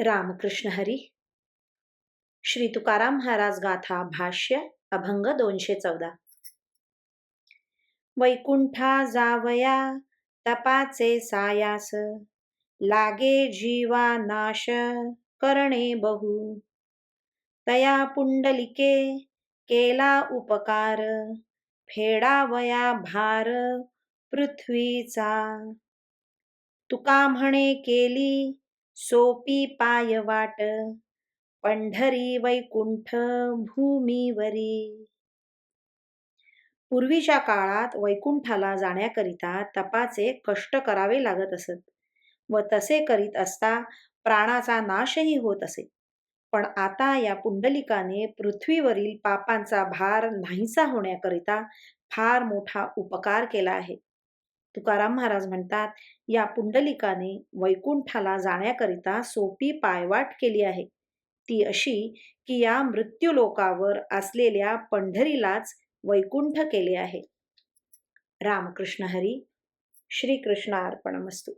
रामकृष्ण हरी. श्री तुकाराम महाराज गाथा भाष्य अभंग दोनशे चौदा. वैकुंठा जावया तपाचे सायास लागे जीवा नाश करणे बहु. तया पुंडलिके केला उपकार फेडावया भार पृथ्वीचा. तुका म्हणे केली सोपी पाय वाट पंढरी वैकुंठ भूमीवरी. पूर्वीच्या काळात वैकुंठाला जाण्याकरिता तपाचे कष्ट करावे लागत असत व तसे करीत असता प्राणाचा नाशही होत असे. पण आता या पुंडलिकाने पृथ्वीवरील पापांचा भार नाहीसा होण्याकरिता फार मोठा उपकार केला आहे. तुकाराम महाराज म्हणतात या पुंडलिकाने वैकुंठाला जाण्याकरिता सोपी पायवाट केली आहे. ती अशी की या मृत्यूलोकावर असलेल्या पंढरीलाच वैकुंठ केले आहे. रामकृष्ण हरी श्रीकृष्ण अर्पणमस्तू